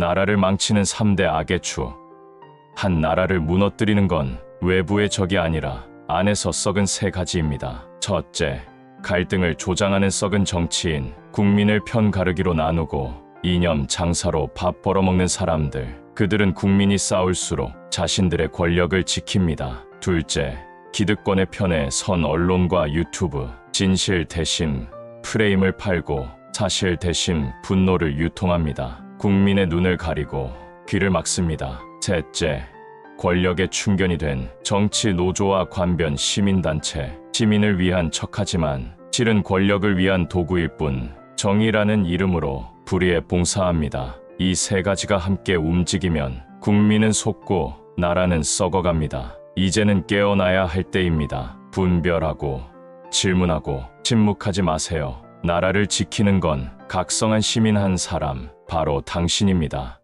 나라를 망치는 3대 악의 추. 한 나라를 무너뜨리는 건 외부의 적이 아니라 안에서 썩은 세 가지입니다. 첫째, 갈등을 조장하는 썩은 정치인, 국민을 편 가르기로 나누고 이념 장사로 밥 벌어먹는 사람들. 그들은 국민이 싸울수록 자신들의 권력을 지킵니다. 둘째, 기득권의 편에 선 언론과 유튜브, 진실 대신 프레임을 팔고 사실 대신 분노를 유통합니다. 국민의 눈을 가리고 귀를 막습니다. 셋째, 권력의 충견이 된 정치 노조와 관변 시민단체, 시민을 위한 척하지만 실은 권력을 위한 도구일 뿐 정의라는 이름으로 불의에 봉사합니다. 이 세 가지가 함께 움직이면 국민은 속고 나라는 썩어갑니다. 이제는 깨어나야 할 때입니다. 분별하고 질문하고 침묵하지 마세요. 나라를 지키는 건 각성한 시민 한 사람, 바로 당신입니다.